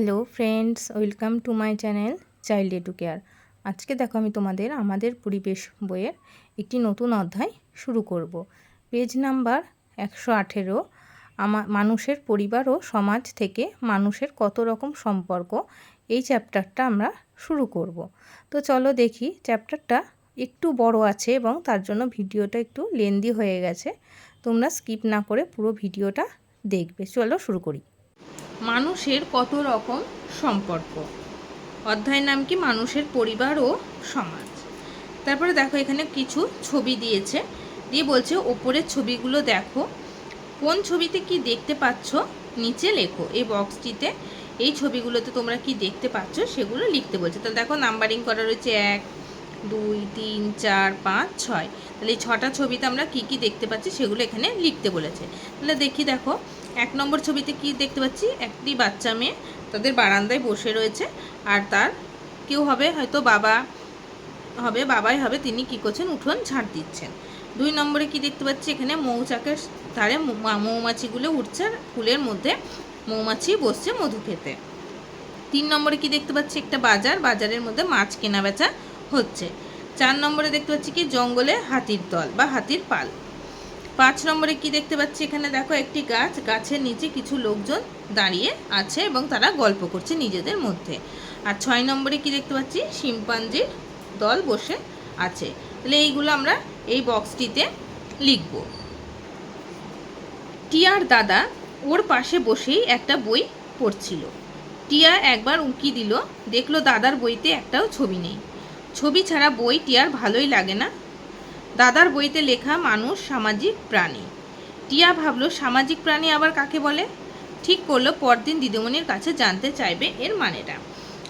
Hello friends welcome to my channel child edu care আজকে দেখো আমি তোমাদের আমাদের পরিবেশ বইয়ের একটি নতুন অধ্যায় শুরু করব। পেজ নাম্বার একশো আঠেরো, আমা, মানুষের পরিবার ও সমাজ থেকে মানুষের কত রকম সম্পর্ক? এই চ্যাপ্টারটা আমরা শুরু করব। তো চলো দেখি চ্যাপ্টারটা একটু বড় আছে এবং তার জন্য ভিডিওটা একটু লেন্দি হয়ে গেছে। তোমরা স্কিপ না করে পুরো ভিডিওটা দেখবে। চলো শুরু করি। মানুষের কত রকম সম্পর্ক? অধ্যায়ের নাম কি? মানুষের পরিবার ও সমাজ। তারপরে দেখো এখানে কিছু ছবি দিয়েছে। দিয়ে বলছে, ওপরের ছবিগুলো দেখো। কোন ছবিতে কি দেখতে পাচ্ছ? নিচে লেখো। এই বক্সটিতে এই ছবিগুলোতে তোমরা কি দেখতে পাচ্ছ সেগুলো লিখতে বলছে। তাহলে দেখো নাম্বারিং করা রয়েছে এক, দুই, তিন, চার, পাঁচ, ছয়। তাহলে এই ছটা ছবিতে আমরা কি কি দেখতে পাচ্ছি সেগুলো এখানে লিখতে বলেছে। তাহলে দেখি দেখো এক নম্বর ছবিতে কি দেখতে পাচ্ছি? একটি বাচ্চা মেয়ে তাদের বারান্দায় বসে রয়েছে আর তার কেউ হবে, হয়তো বাবা হবে, বাবাই হবে, তিনি কি করছেন? উঠোন ঝাড় দিচ্ছেন। দুই নম্বরে কি দেখতে পাচ্ছি? এখানে মৌচাকের ধারে মৌমাছিগুলো উঠছে ফুলের মধ্যে মৌমাছি বসছে মধু খেতে। তিন নম্বরে কি দেখতে পাচ্ছি? একটা বাজার, বাজারের মধ্যে মাছ কেনা বেচা হচ্ছে। চার নম্বরে দেখতে পাচ্ছি কি? জঙ্গলে হাতির দল বা হাতির পাল। পাঁচ নম্বরে কি দেখতে পাচ্ছি এখানে? দেখো একটি গাছ, গাছের নিচে কিছু লোকজন দাঁড়িয়ে আছে এবং তারা গল্প করছে নিজেদের মধ্যে। আর ছয় নম্বরে কি দেখতে পাচ্ছি? শিম্পাঞ্জির দল বসে আছে। তাহলে এইগুলো আমরা এই বক্সটিতে লিখব। টিয়ার দাদা ওর পাশে বসেই একটা বই পড়ছিল। টিয়া একবার উঁকি দিল, দেখল দাদার বইতে একটাও ছবি নেই। ছবি ছাড়া বই টিয়ার ভালোই লাগে না। দাদার বইতে লেখা মানুষ, সামাজিক প্রাণী। টিয়া ভাবলো, সামাজিক প্রাণী আবার কাকে বলে? ঠিক করল, পরদিন দিদিমণির কাছে জানতে চাইবে এর মানেটা।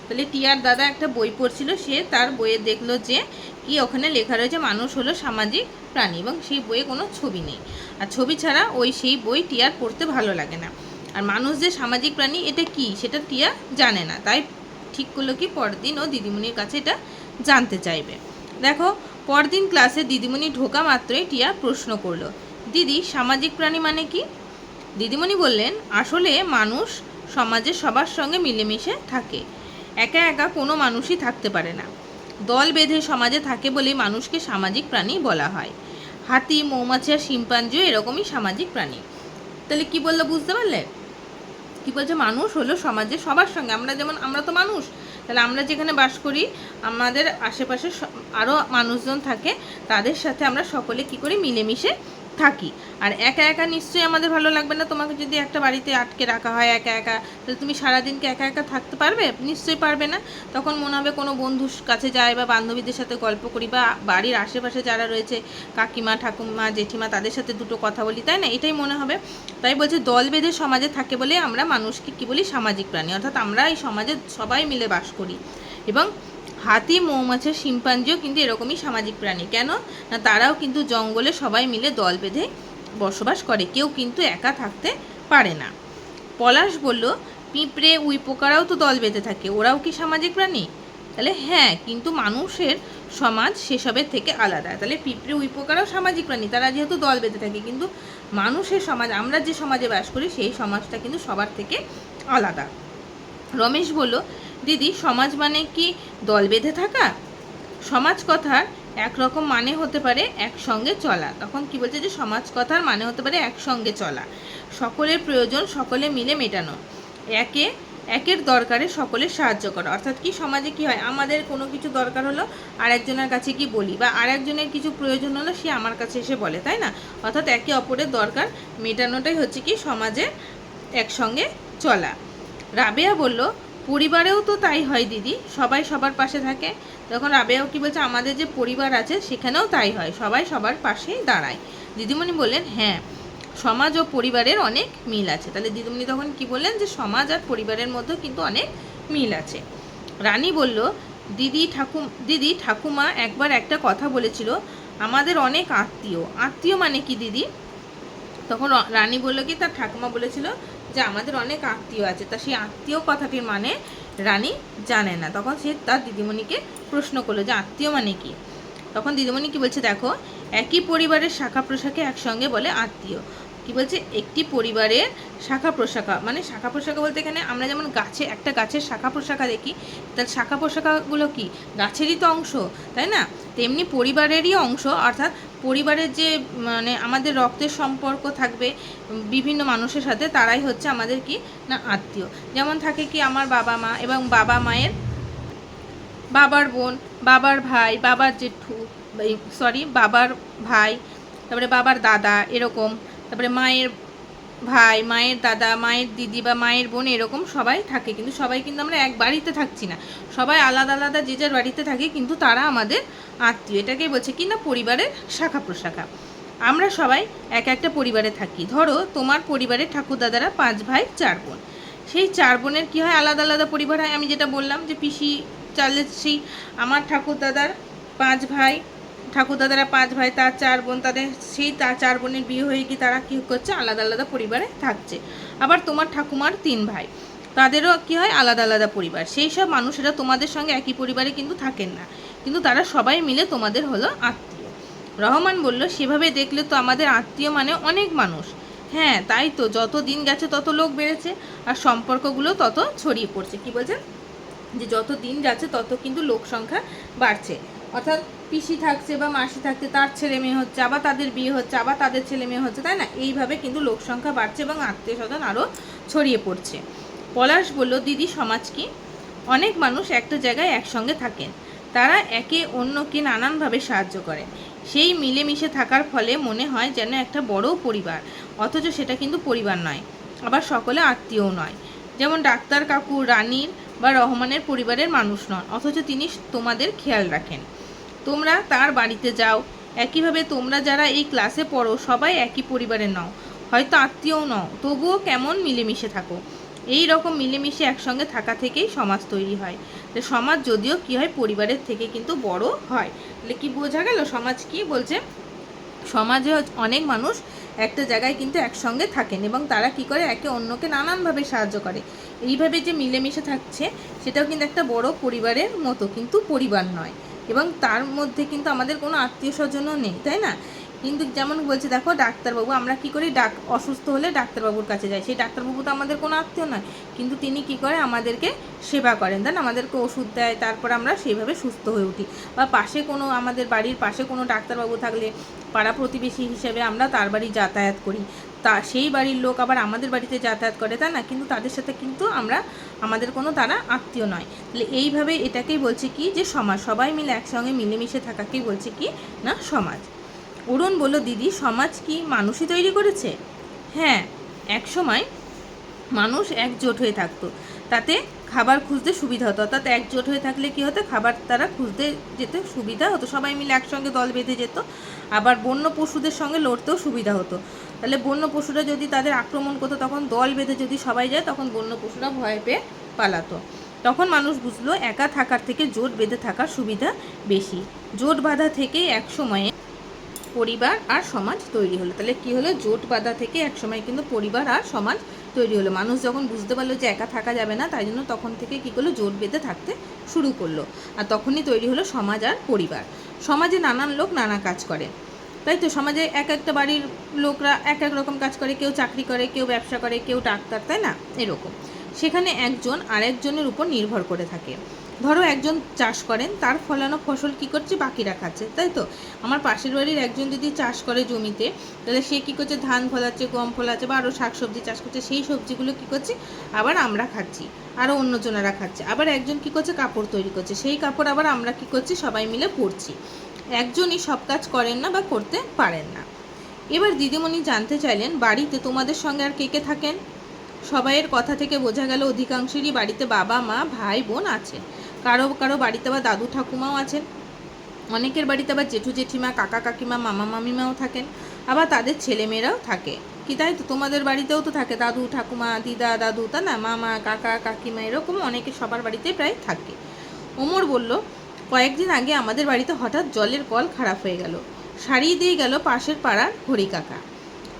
তাহলে টিয়ার দাদা একটা বই পড়ছিল, সে তার বইয়ে দেখল যে, কি ওখানে লেখা রয়েছে, মানুষ হলো সামাজিক প্রাণী এবং সেই বইয়ে কোনো ছবি নেই। আর ছবি ছাড়া ওই সেই বই টিয়ার পড়তে ভালো লাগে না। আর মানুষ যে সামাজিক প্রাণী, এটা কি? সেটা টিয়া জানে না। তাই ঠিক করল কি, পরদিন ও দিদিমণির কাছে এটা জানতে চাইবে। দেখো পরদিন ক্লাসে দিদিমণি ঢোকা মাত্রই টিয়া প্রশ্ন করল। দিদি, সামাজিক প্রাণী মানে কি? দিদিমণি বললেন, আসলে মানুষ সমাজে সবার সঙ্গে মিলেমিশে থাকে। একা একা কোনো মানুষই থাকতে পারে না। দল বেঁধে সমাজে থাকে বলেই মানুষকে সামাজিক প্রাণী বলা হয়। হাতি মৌমাছি আর শিম্পাঞ্জিও এরকমই সামাজিক প্রাণী। তাহলে কি বলল বুঝতে পারলে? কি বলছে? মানুষ হলো সমাজে সবার সঙ্গে। আমরা যেমন, আমরা তো মানুষ। তাহলে আমরা যেখানে বাস করি, আমাদের আশেপাশে আরও মানুষজন থাকে, তাদের সাথে আমরা সকলে কি করি, মিলেমিশে থাকি। আর একা একা নিশ্চয়ই আমাদের ভালো লাগবে না তোমাকে যদি একটা বাড়িতে আটকে রাখা হয় একা একা। তাহলে তুমি সারাদিনকে একা একা থাকতে পারবে? নিশ্চয়ই পারবে না। তখন মনে হবে কোনো বন্ধুর কাছে যায় বা বান্ধবীদের সাথে গল্প করি বা বাড়ির আশেপাশে যারা রয়েছে, কাকিমা, ঠাকুমা, জেঠিমা, তাদের সাথে দুটো কথা বলি, তাই না? এটাই মনে হবে। তাই বলছে দল বেঁধে সমাজে থাকে বলে আমরা মানুষকে কী বলি? সামাজিক প্রাণী। অর্থাৎ আমরা এই সমাজে সবাই মিলে বাস করি। এবং হাতি মৌমাছির শিম্পাঞ্জিও কিন্তু এরকমই সামাজিক প্রাণী। কেন? না, তারাও কিন্তু জঙ্গলে সবাই মিলে দল বেঁধে বসবাস করে। কেউ কিন্তু একা থাকতে পারে না। পলাশ বলল, পিঁপড়ে উই পোকারাও তো দল বেঁধে থাকে। ওরাও কি সামাজিক প্রাণী? তাহলে হ্যাঁ কিন্তু মানুষের সমাজ সেসবের থেকে আলাদা। তাহলে পিঁপড়ে উই পোকারাও সামাজিক প্রাণী। তারা যেহেতু দল বেঁধে থাকে, কিন্তু মানুষের সমাজ, আমরা যে সমাজে বাস করি, সেই সমাজটা কিন্তু সবার থেকে আলাদা। রমেশ বলল দিদি, সমাজ মানে কি? দল বেঁধে থাকা? সমাজ কথার একরকম মানে হতে পারে একসঙ্গে চলা। তখন কি বলছে যে, সমাজ কথার মানে হতে পারে একসঙ্গে চলা। সকলের প্রয়োজন সকলে মিলে মেটানো। একে, একের দরকারে সকলের সাহায্য করা। অর্থাৎ কি সমাজে কি হয়? আমাদের কোনো কিছু দরকার হলো আর একজনের কাছে কি বলি? বা আর একজনের কিছু প্রয়োজন হলো, সে আমার কাছে এসে বলে, তাই না? অর্থাৎ একে অপরের দরকার মেটানোটাই হচ্ছে কি সমাজে একসঙ্গে চলা। রাবেয়া বলল পরিবারেও তো তাই হয় দিদি, সবাই সবার পাশে থাকে। তখন রাবেয়াও কি বলছে, আমাদের যে পরিবার আছে সেখানেও তাই হয়, সবাই সবার পাশেই দাঁড়ায়। দিদিমণি বললেন হ্যাঁ সমাজ ও পরিবারের অনেক মিল আছে। তাহলে দিদিমণি তখন কি বললেন যে, সমাজ আর পরিবারের মধ্যে কিন্তু অনেক মিল আছে। রানী বলল, দিদি ঠাকুম, দিদি ঠাকুমা একবার একটা কথা বলেছিল, আমাদের অনেক আত্মীয়। আত্মীয় মানে কি দিদি? তখন রানী বলল কি, তার ঠাকুমা বলেছিল যে আমাদের অনেক আত্মীয় আছে, তা সেই আত্মীয় কথাটির মানে রানী জানে না। তখন সে তার দিদিমণিকে প্রশ্ন করল যে আত্মীয় মানে কি? তখন দিদিমণি কি বলছে, দেখো, একই পরিবারের শাখা প্রশাখে একসঙ্গে বলে আত্মীয়। কি বলছে? একটি পরিবারের শাখা প্রশাখা মানে শাখা প্রশাখা বলতে এখানে আমরা যেমন গাছে, একটা গাছের শাখা প্রশাখা দেখি, তার শাখা প্রশাখাগুলো কি? গাছেরই তো অংশ, তাই না? তেমনি পরিবারেরই অংশ, অর্থাৎ পরিবারের যে মানে আমাদের রক্তের সম্পর্ক থাকবে, বিভিন্ন মানুষের সাথে, তারাই হচ্ছে আমাদের কি? না, আত্মীয়। যেমন থাকে কি, আমার বাবা মা এবং বাবা মায়ের বাবার বোন, বাবার ভাই, বাবার জেঠু সরি বাবার ভাই, তারপরে বাবার দাদা, এরকম। তারপরে মায়ের ভাই, মায়ের দাদা, মায়ের দিদি বা মায়ের বোন এরকম সবাই থাকে। কিন্তু সবাই কিন্তু আমরা এক বাড়িতে থাকছি না। সবাই আলাদা আলাদা যে যার বাড়িতে থাকে, কিন্তু তারা আমাদের আত্মীয়। এটাকেই বলছে কি না? পরিবারের শাখা প্রশাখা। আমরা সবাই এক একটা পরিবারে থাকি। ধরো, তোমার পরিবারের ঠাকুর দাদারা পাঁচ ভাই, চার বোন। সেই চার বোনের কী হয়? আলাদা আলাদা পরিবার হয়। আমি যেটা বললাম যে পিসি চালের সেই আমার ঠাকুর দাদার পাঁচ ভাই ঠাকুর দাদারা, পাঁচ ভাই, তার চার বোন, তাদের সেই তার চার বোনের বিয়ে হয়ে কি তারা কী করছে? আলাদা আলাদা পরিবারে থাকছে। আবার তোমার ঠাকুমার তিন ভাই, তাদেরও কী হয়? আলাদা আলাদা পরিবার। সেই সব মানুষেরা তোমাদের সঙ্গে একই পরিবারে কিন্তু থাকেন না। কিন্তু তারা সবাই মিলে তোমাদের হলো আত্মীয়। রহমান বলল, সেভাবে দেখলে তো আমাদের আত্মীয় মানে অনেক মানুষ। হ্যাঁ তাই তো। যত দিন গেছে তত লোক বেড়েছে আর সম্পর্কগুলো তত ছড়িয়ে পড়ছে। কি বলছেন? যে যত দিন যাচ্ছে তত কিন্তু লোক সংখ্যা বাড়ছে। অর্থাৎ পিসি থাকছে বা মাসি থাকছে, তার ছেলে মেয়ে হচ্ছে, আবার তাদের বিয়ে হচ্ছে, আবার তাদের ছেলে মেয়ে হচ্ছে, তাই না? এইভাবে কিন্তু লোক সংখ্যা বাড়ছে এবং আত্মীয় স্বজন আরও ছড়িয়ে পড়ছে। পলাশ বলল, দিদি, সমাজ কি? অনেক মানুষ একটা জায়গায় একসঙ্গে থাকেন। তারা একে অন্যকে নানানভাবে সাহায্য করেন সেই মিলেমিশে থাকার ফলে মনে হয় যেন একটা বড় পরিবার, অথচ সেটা কিন্তু পরিবার নয়, আবার সকলে আত্মীয়ও নয়। যেমন ডাক্তার কাকু, রানীর বা রহমানের পরিবারের মানুষ নন, অথচ তিনি তোমাদের খেয়াল রাখেন। তোমরা তার বাড়িতে যাও। একইভাবে তোমরা যারা এই ক্লাসে পড়ো, সবাই একই পরিবারের নও। হয়তো আত্মীয়ও নও, তবুও কেমন মিলেমিশে থাকো। এই রকম মিলেমিশে একসঙ্গে থাকা থেকেই সমাজ তৈরি হয়। সমাজ যদিও কি হয়, পরিবারের থেকে কিন্তু বড় হয়। তাহলে কি বোঝা গেল, সমাজ কি বলছে? সমাজে অনেক মানুষ একটা জায়গায় কিন্তু একসঙ্গে থাকেন এবং তারা কি করে? একে অন্যকে নানানভাবে সাহায্য করে। এইভাবে যে মিলেমিশে থাকছে, সেটাও কিন্তু একটা বড় পরিবারের মতো, কিন্তু পরিবার নয়। এবং তার মধ্যে কিন্তু আমাদের কোনো আত্মীয় স্বজনও নেই, তাই না? কিন্তু যেমন বলছে, দেখো ডাক্তারবাবু, আমরা কি করি, ডাক, অসুস্থ হলে ডাক্তারবাবুর কাছে যাই। সেই ডাক্তারবাবু তো আমাদের কোনো আত্মীয় নয়, কিন্তু তিনি কি করে, আমাদেরকে সেবা করেন দেন আমাদেরকে ওষুধ দেয়, তারপর আমরা সেইভাবে সুস্থ হয়ে উঠি। বা পাশে কোনো, আমাদের বাড়ির পাশে কোনো ডাক্তারবাবু থাকলে, পাড়া প্রতিবেশী হিসেবে আমরা তার বাড়ি যাতায়াত করি। তা সেই বাড়ির লোক আবার আমাদের বাড়িতে যাতায়াত করে তা না? কিন্তু তাদের সাথে কিন্তু আমরা, আমাদের কোনো তারা আত্মীয় নয়। তাহলে এইভাবে এটাকেই বলছে কি যে সমাজ, সবাই মিলে একসঙ্গে মিলেমিশে থাকাকেই বলছে কি না সমাজ। অরুণ বলল, দিদি, সমাজ কি মানুষই তৈরি করেছে? হ্যাঁ এক সময় মানুষ একজোট হয়ে থাকতো। তাতে খাবার খুঁজতে সুবিধা হতো। অর্থাৎ একজোট হয়ে থাকলে কি হতো? খাবার তারা খুঁজতে যেতে সুবিধা হতো। সবাই মিলে একসঙ্গে দল বেঁধে যেত। আবার বন্য পশুদের সঙ্গে লড়তেও সুবিধা হতো। তাহলে বন্য পশুরা যদি তাদের আক্রমণ করতো, তখন দল বেঁধে যদি সবাই যায়, তখন বন্য পশুরা ভয় পেয়ে পালাতো। তখন মানুষ বুঝলো, একা থাকার থেকে জোট বেঁধে থাকার সুবিধা বেশি। জোট বাঁধা থেকেই এক সময়ে পরিবার আর সমাজ তৈরি হলো। তাহলে কি হলো? জোট বাঁধা থেকে এক সময় কিন্তু পরিবার আর সমাজ তৈরি হলো। মানুষ যখন বুঝতে পারল যে একা থাকা যাবে না, তাই জন্য তখন থেকে কী করল? জোট বেঁধে থাকতে শুরু করল। আর তখনই তৈরি হলো সমাজ আর পরিবার। সমাজে নানান লোক নানা কাজ করে। তাই তো সমাজে এক একটা বাড়ির লোকরা এক এক রকম কাজ করে। কেউ চাকরি করে, কেউ ব্যবসা করে, কেউ ডাক্তার, তাই না? এরকম। সেখানে একজন আরেকজনের উপর নির্ভর করে থাকে। ধরো একজন চাষ করেন, তার ফলানো ফসল কি করছে বাকিরা খাচ্ছে, তাই তো? আমার পাশের বাড়ির একজন যদি চাষ করে জমিতে, তাহলে সে কী করছে? ধান ফলাচ্ছে, গম ফলাচ্ছে বা আরও শাকসবজি চাষ করছে, সেই সবজিগুলো কী করছে? আবার আমরা খাচ্ছি আরও অন্যজনেরা খাচ্ছে। আবার একজন কী করছে? কাপড় তৈরি করছে, সেই কাপড় আবার আমরা কী করছি? সবাই মিলে পরছি। একজনই সব কাজ করেন না বা করতে পারেন না। এবার দিদিমণি জানতে চাইলেন, বাড়িতে তোমাদের সঙ্গে আর কে কে থাকেন? সবাইয়ের কথা থেকে বোঝা গেল, অধিকাংশেরই বাড়িতে বাবা, মা, ভাই, বোন আছে কারও কারও বাড়িতে আবার দাদু ঠাকুমাও আছেন। অনেকের বাড়িতে আবার জেঠু জেঠিমা, কাকা কাকিমা, মামা মামিমাও থাকেন। আবার তাদের ছেলেমেয়েরাও থাকে। কি তাই তো? তোমাদের বাড়িতেও তো থাকে। দাদু, ঠাকুমা, দিদা, দাদু, তা না? মামা, কাকা, কাকিমা এরকম অনেকে সবার বাড়িতে প্রায় থাকে। ওমর বলল, কয়েকদিন আগে আমাদের বাড়িতে হঠাৎ জলের কল খারাপ হয়ে গেল। সারিয়ে দিয়ে গেল পাশের পাড়ার হরি কাকা।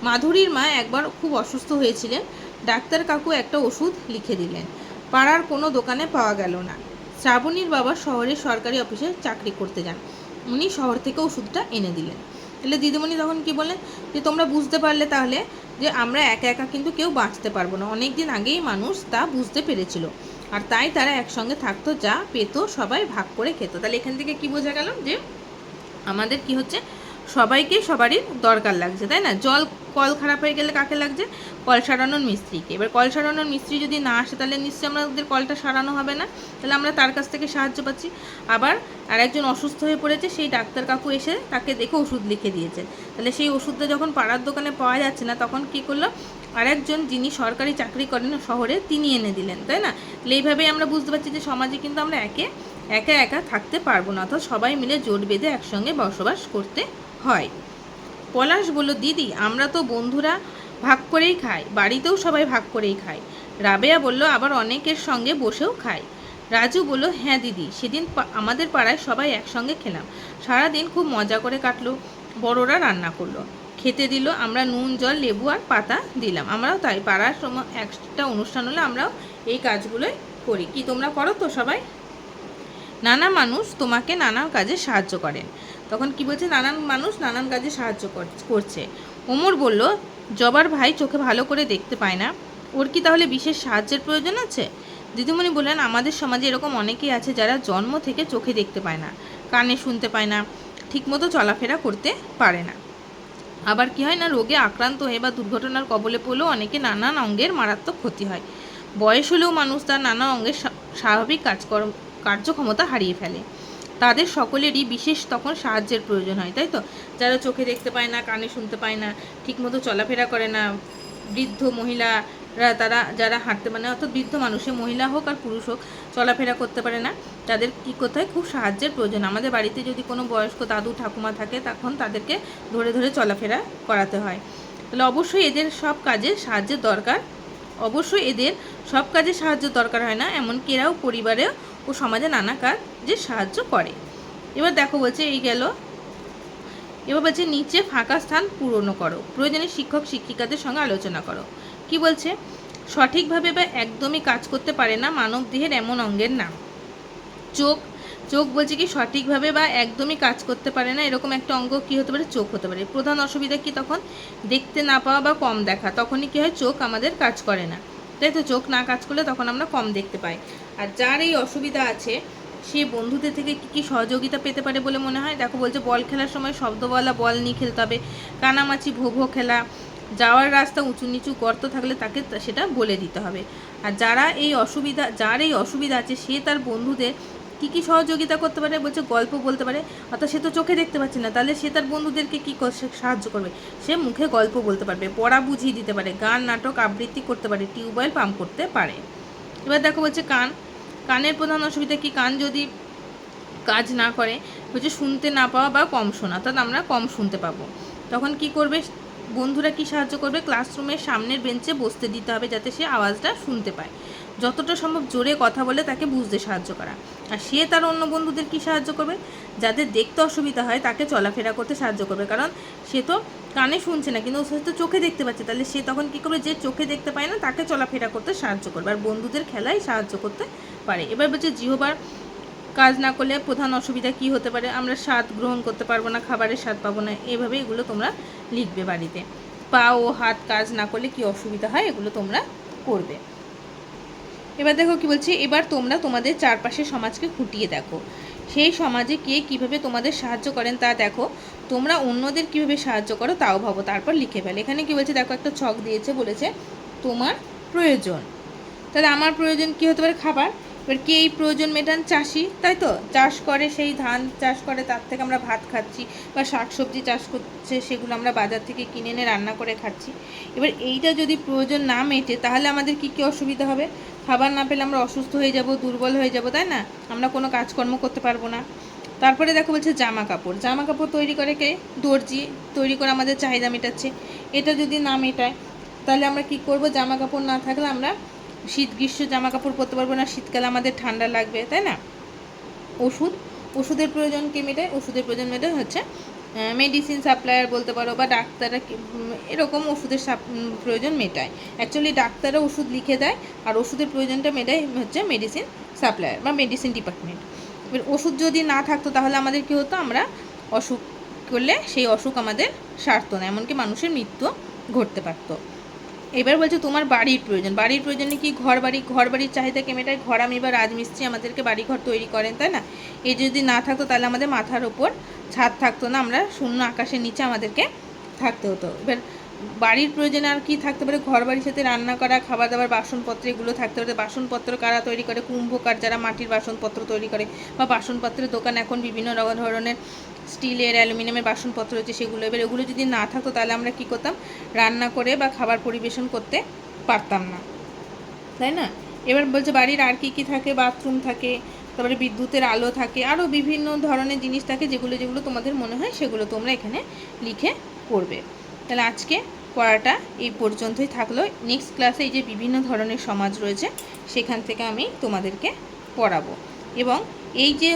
মাধুরীর মা একবার খুব অসুস্থ হয়েছিলেন। ডাক্তার কাকু একটা ওষুধ লিখে দিলেন। পাড়ার কোনো দোকানে পাওয়া গেল না। শ্রাবণীর বাবা শহরের সরকারি অফিসে চাকরি করতে যান। উনি শহর থেকে ওষুধটা এনে দিলেন। তাহলে দিদিমণি তখন কি বলেন যে তোমরা বুঝতে পারলে তাহলে যে আমরা একা একা কিন্তু কেউ বাঁচতে পারব না। অনেক দিন আগেই মানুষ তা বুঝতে পেরেছিল। আর তাই তারা একসঙ্গে থাকতো, যা পেত, সবাই ভাগ করে খেত। তাহলে এখান থেকে কি বোঝা গেল যে আমাদের কি হচ্ছে? সবাইকে সবারই দরকার লাগছে, তাই না? জল, কল খারাপ হয়ে গেলে কাকে লাগছে? কল সারানোর মিস্ত্রিকে। এবার কল সারানোর মিস্ত্রি যদি না আসে, তাহলে নিশ্চয়ই আমাদের কলটা সারানো হবে না। তাহলে আমরা তার কাছ থেকে সাহায্য পাচ্ছি। আবার আরেকজন অসুস্থ হয়ে পড়েছে, সেই ডাক্তার কাকু এসে তাকে দেখে ওষুধ লিখে দিয়েছে। তাহলে সেই ওষুধটা যখন পাড়ার দোকানে পাওয়া যাচ্ছে না, তখন কি করল? আরেকজন যিনি সরকারি চাকরি করেন শহরে, তিনি এনে দিলেন, তাই না? তাহলে এইভাবেই আমরা বুঝতে পারছি যে সমাজে কিন্তু আমরা একে, একা একা থাকতে পারব না। অর্থাৎ সবাই মিলে জোট বেঁধে একসঙ্গে বসবাস করতে হয়। পলাশ বলল, দিদি, আমরা তো বন্ধুরা ভাগ করেই খাই, বাড়িতেও সবাই ভাগ করেই খাই রাবেয়া বলল, আবার অনেকের সঙ্গে বসেও খাই। রাজু বলল হ্যাঁ দিদি, সেদিন আমাদের পাড়ায় সবাই একসঙ্গে খেলাম। সারাদিন খুব মজা করে কাটলো, বড়রা রান্না করল। খেতে দিল, আমরা নুন, জল, লেবু আর পাতা দিলাম। আমরাও তাই, পাড়ার সময় একটা অনুষ্ঠান হলে আমরাও এই কাজগুলোই করি। কি তোমরা করো তো সবাই? নানা মানুষ তোমাকে নানা কাজে সাহায্য করেন। তখন কি বলছে, নানান মানুষ নানান কাজে সাহায্য কর- করছে। ওমর বলল, জবার ভাই চোখে ভালো করে দেখতে পায় না। ওর কি তাহলে বিশেষ সাহায্যের প্রয়োজন আছে? দিদিমণি বললেন, আমাদের সমাজে এরকম অনেকেই আছে যারা জন্ম থেকে চোখে দেখতে পায় না, কানে শুনতে পায় না, ঠিকমতো চলাফেরা করতে পারে না। আবার কি হয় না, রোগে আক্রান্ত হয়ে বা দুর্ঘটনার কবলে পড়লেও অনেকে নানান অঙ্গের মারাত্মক ক্ষতি হয়। বয়স হলেও মানুষ তার নানা অঙ্গের স্বাভাবিক কাজকর্ম, কার্যক্ষমতা হারিয়ে ফেলে। তাদের সকলেরই বিশেষ তখন সাহায্যের প্রয়োজন হয়, তাই তো? যারা চোখে দেখতে পায় না, কানে শুনতে পায় না, ঠিকমতো চলাফেরা করে না, বৃদ্ধ মহিলারা তারা, যারা হাঁটতে পারে না, অর্থাৎ বৃদ্ধ মানুষে, মহিলা হোক আর পুরুষ হোক, চলাফেরা করতে পারে না, তাদের কী হয়? খুব সাহায্যের প্রয়োজন। আমাদের বাড়িতে যদি কোনো বয়স্ক দাদু, ঠাকুমা থাকে, তখন তাদেরকে ধরে ধরে চলাফেরা করাতে হয়। তাহলে অবশ্যই এদের সব কাজে সাহায্যের দরকার। অবশ্যই এদের সব কাজে সাহায্য দরকার হয় না, এমনকি এরাও পরিবারে ও সমাজে নানা কাজ যে সাহায্য করে। এবার দেখো বলছে, এই গেল। এবার বলছে, নিচে ফাঁকা স্থান পূরণ করো। প্রয়োজনে শিক্ষক শিক্ষিকাদের সঙ্গে আলোচনা করো। কি বলছে? সঠিকভাবে বা একদমই কাজ করতে পারে না মানব দেহের এমন অঙ্গের নাম। চোখ চোখ বলছে কি, সঠিকভাবে বা একদমই কাজ করতে পারে না, এরকম একটা অঙ্গ কি হতে পারে? চোখ হতে পারে। প্রধান অসুবিধা কি তখন? দেখতে না পাওয়া বা কম দেখা। তখনই কি হয়? চোখ আমাদের কাজ করে না। তাই তো চোখ না কাজ করলে তখন আমরা কম দেখতে পাই। আর যার এই অসুবিধা আছে, সে বন্ধুদের থেকে কী কী সহযোগিতা পেতে পারে বলে মনে হয়? দেখো, বলছে বল খেলার সময় শব্দওয়ালা বল নিয়ে খেলতে হবে। কানামাছি ভো ভো খেলা, যাওয়ার রাস্তা উঁচু নিচু গর্ত থাকলে তাকে সেটা বলে দিতে হবে। আর যারা এই অসুবিধা, যার এই অসুবিধা আছে, সে তার বন্ধুদের কী কী সহযোগিতা করতে পারে? বলছে গল্প বলতে পারে। অর্থাৎ সে তো চোখে দেখতে পাচ্ছে না। তাহলে সে তার বন্ধুদেরকে কী সাহায্য করবে? সে মুখে গল্প বলতে পারবে, পড়া বুঝিয়ে দিতে পারে, গান, নাটক, আবৃত্তি করতে পারে, টিউবওয়েল, পাম্প করতে পারে। এবার দেখো বলছে কান। কানের প্রধান অসুবিধা কি? কান যদি কাজ না করে হচ্ছে শুনতে না পাওয়া বা কম শোনা অর্থাৎ আমরা কম শুনতে পাবো। তখন কি করবে? বন্ধুরা কি সাহায্য করবে? ক্লাসরুমের সামনের বেঞ্চে বসতে দিতে হবে যাতে সে আওয়াজটা শুনতে পায়। যতটা সম্ভব জোরে কথা বলে তাকে বুঝতে সাহায্য করা। আর সে তার অন্য বন্ধুদের কি সাহায্য করবে? যাদের দেখতে অসুবিধা হয় তাকে চলাফেরা করতে সাহায্য করবে। কারণ সে তো কানে শুনছে না, কিন্তু সে তো চোখে দেখতে পাচ্ছে। তাহলে সে তখন কি করবে? যে চোখে দেখতে পায় না, তাকে চলাফেরা করতে সাহায্য করবে। আর বন্ধুদের খেলায় সাহায্য করতে পারে। এবার বলছে, জিহবার কাজ না করলে প্রধান অসুবিধা কি হতে পারে? আমরা স্বাদ গ্রহণ করতে পারব না, খাবারের স্বাদ পাবো না। এভাবে এগুলো তোমরা লিখবে বাড়িতে। পা ও হাত কাজ না করলে কি অসুবিধা হয়? এগুলো তোমরা করবে। এবার দেখো কি বলছি, এবার তোমরা তোমাদের চারপাশের সমাজকে খুঁটিয়ে দেখো। সেই সমাজে কে কীভাবে তোমাদের সাহায্য করেন তা দেখো। তোমরা অন্যদের কীভাবে সাহায্য করো তাও ভাবো। তারপর লিখে ফেলে। এখানে কি বলছে? দেখো, একটা ছক দিয়েছে, বলেছে তোমার প্রয়োজন। তাহলে আমার প্রয়োজন কি হতে পারে? খাবার। এবার কে এই প্রয়োজন মেটান? চাষি, তাই তো? চাষ করে সেই ধান, চাষ করে তার থেকে আমরা ভাত খাচ্ছি বা শাকসবজি চাষ করছে, সেগুলো আমরা বাজার থেকে কিনে এনে রান্না করে খাচ্ছি। এবার এইটা যদি প্রয়োজন না মেটে, তাহলে আমাদের কি কী অসুবিধা হবে? খাবার না পেলে আমরা অসুস্থ হয়ে যাব, দুর্বল হয়ে যাব, তাই না? আমরা কোনো কাজকর্ম করতে পারব না। তারপরে দেখো বলছে জামা কাপড়। জামা কাপড় তৈরি করে কে? দর্জি তৈরি করে আমাদের চাহিদা মেটাচ্ছে। এটা যদি না মেটায়, তাহলে আমরা কি করব? জামা কাপড় না থাকলে আমরা শীত গ্রীষ্ম জামা কাপড় পরতে পারব না। শীতকালে আমাদের ঠান্ডা লাগবে, তাই না? ওষুধ, ওষুধের প্রয়োজন কে মেটায়? ওষুধের প্রয়োজন মেটায় হচ্ছে মেডিসিন সাপ্লায়ার বলতে পারো বা ডাক্তাররা এরকম ওষুধের প্রয়োজন মেটায়। অ্যাকচুয়ালি ডাক্তাররা ওষুধ লিখে দেয় আর ওষুধের প্রয়োজনটা মেটায় হচ্ছে মেডিসিন সাপ্লায়ার বা মেডিসিন ডিপার্টমেন্ট এবার ওষুধ যদি না থাকতো তাহলে আমাদের কী হতো? আমরা অসুখ করলে সেই অসুখ আমাদের সারতো না, এমনকি মানুষের মৃত্যু ঘটতে পারতো। এবার বলছে তোমার বাড়ির প্রয়োজন। বাড়ির প্রয়োজনে কি ঘর বাড়ি, ঘর বাড়ির চাহিদাকে মেটায় ঘর আমি বা রাজমিস্ত্রি আমাদেরকে বাড়ি ঘর তৈরি করেন, তাই না? এই যদি না থাকতো তাহলে আমাদের মাথার ওপর ছাদ থাকতো না, আমরা শূন্য আকাশের নিচে আমাদেরকে থাকতে হতো। এবার বাড়ির প্রয়োজনে আর কি থাকতে পারে? ঘর বাড়ির সাথে রান্না করা খাবার দাবার বাসনপত্র, এগুলো থাকতে পারে। বাসনপত্র কারা তৈরি করে? কুম্ভকার যারা মাটির বাসনপত্র তৈরি করে বা বাসনপত্রের দোকান এখন বিভিন্ন রকম ধরনের স্টিলের, অ্যালুমিনিয়ামের বাসনপত্র হচ্ছে সেগুলো। এবার এগুলো যদি না থাকতো তাহলে আমরা কি করতাম? রান্না করে বা খাবার পরিবেশন করতে পারতাম না। তাই না? এবার বলছে বাড়ির আর কি কি থাকে? বাথরুম থাকে, তারপরে বিদ্যুতের আলো থাকে আরও বিভিন্ন ধরনের জিনিস থাকে যেগুলো যেগুলো তোমাদের মনে হয় সেগুলো তোমরা এখানে লিখে পড়বে। তাহলে আজকে পড়াটা এই পর্যন্তই থাকল। নেক্সট ক্লাসে এই যে বিভিন্ন ধরনের সমাজ রয়েছে, সেখান থেকে আমি তোমাদেরকে পড়াবো। এবং এই যে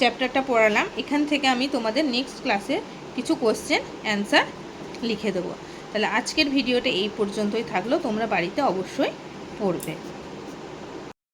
চ্যাপ্টারটা পড়ালাম, এখান থেকে আমি তোমাদের নেক্সট ক্লাসে কিছু কোশ্চেন অ্যান্সার লিখে দেবো। তাহলে আজকের ভিডিওটা এই পর্যন্তই থাকল, তোমরা বাড়িতে অবশ্যই পড়বে।